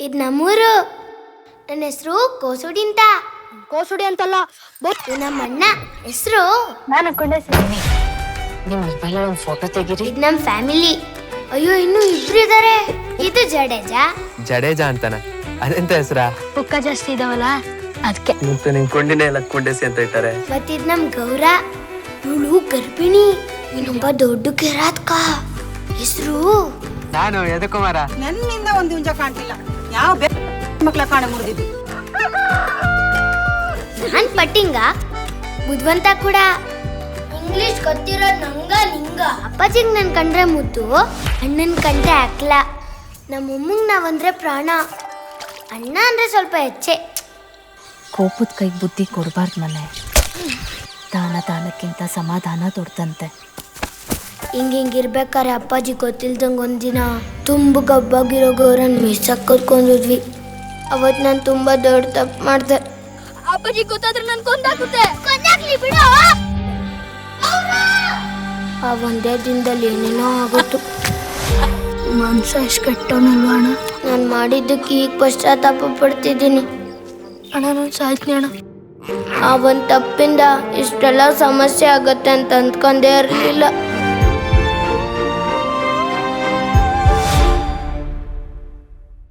ಇದು ನಮ್ಮೂರು. ನನ್ನ ಹೆಸರು ಕೋಸುಡಿ ಅಂತ. ಕೋಸುಡಿ ಅಂತಲ್ಲ? ನಮ್ಮ ಅಣ್ಣ. ಹೆಸರು ನಾನು ಅನ್ಕೊಂಡೆ ಸರಿ ನಿಮ್ಮ ಮೊಬೈಲ್ ಒಂದು ಫೋಟೋ ತೆಗೀರಿ. ಇದು ನಮ್ಮ ಫ್ಯಾಮಿಲಿ ಅಯ್ಯೋ ಇನ್ನು ಇಬ್ರು ಇದಾರೆ. ಇದು ಜಡೇಜಾ. ಜಡೇಜಾ ಅಂತಾನ. ಅದೆಂತ ಹೆಸ್ರ? ಪುಕ್ಕ ಜಾಸ್ತಿ ಇದಾವಲ್ಲ ಅದಕ್ಕೆ ಮತ್ತೆ ನಿನ್ ಕೊಂಡಿನೇ ಎಲ್ಲ ಕೊಂಡೆಸಿ ಅಂತ ಹೇಳ್ತಾರೆ. ಮತ್ತಿದ್ ನಮ್ ಗೌರ. ಇವಳು ಗರ್ಭಿಣಿ. ಇನ್ನೊಬ್ಬ ದೊಡ್ಡ ಕೆರಾತ್ಕ. ಹೆಸರು? ನಾನು ಯದಕುಮಾರ. ನನ್ನಿಂದ ಒಂದು ಹುಂಜ ಕಾಣ್ತಿಲ್ಲ. ಯಾವ ಬೇ ಮಕ್ಳ ಕಾಣ ಮುರಿದಿದ್ದು? ನಾನ್ ಪಟ್ಟಿಂಗ. ಕೂಡ. ಇಂಗ್ಲಿಷ್ ಗೊತ್ತಿರೋ ನಂಗ ನಿಂಗ ಅಪ್ಪಾಜಿಗ್ ನನ್ ಕಂಡ್ರೆ ಮುದ್ದು ಅಣ್ಣನ್ ಕಂಡ್ರೆ ಅಕ್ಲ. ನಮ್ಮಮ್ಮಂಗ್ ನಾವಂದ್ರೆ ಪ್ರಾಣ. ಅಣ್ಣ ಅಂದ್ರೆ ಸ್ವಲ್ಪ ಹೆಚ್ಚೆ ಕೋಪದ ಕೈಗೆ ಬುದ್ಧಿ ಕೊಡಬಾರ್ದು ಮನೆ. ದಾನ ದಾನಕ್ಕಿಂತ ಸಮಾಧಾನ ದೊಡ್ಡದಂತೆ ಹಿಂಗ್ ಹಿಂಗಿರ್ಬೇಕಾರೆ ಅಪ್ಪಾಜಿ ಗೊತ್ತಿಲ್ದಂಗ ಒಂದಿನ. ತುಂಬ ಗಬ್ಬಾಗಿರೋ ಗೌರನ್ ಮಿಸ್ಸಾಕ್ ಕರ್ಕೊಂಡೋದ್ವಿ ಅವತ್ ನಾನು ತುಂಬಾ ದೊಡ್ಡ ತಪ್ಪು ಮಾಡ್ದೆ. ಅಪ್ಪಾಜಿ ಗೊತ್ತಾದ್ರೆ ನನ್ ಕೊಂದಾಗುತ್ತೆ ಕೊಂದಾಗ್ಲಿ ಬಿಡು. ಆ ಒಂದೇ ದಿನದಲ್ಲಿ ಏನೇನೋ ಆಗೋತು ಮನ್ಸ ಎಷ್ಟು ಕೆಟ್ಟವನಲ್ವ ಅಣ್ಣ? ನಾನು ಮಾಡಿದ್ದಕ್ಕೆ ಈಗ ಪಶ್ಚಾತ್ತಾಪ ಪಡ್ತಿದ್ದೀನಿ. ಅಣ್ಣ ನಾನು ಸಾಯ್ತೀನಿ ಅಣ್ಣ. ಆ ಒಂದು ತಪ್ಪಿಂದ ಇಷ್ಟೆಲ್ಲ ಸಮಸ್ಯೆ ಆಗತ್ತೆ ಅಂತ ಅಂದ್ಕೊಂಡೇ ಇರಲಿಲ್ಲ.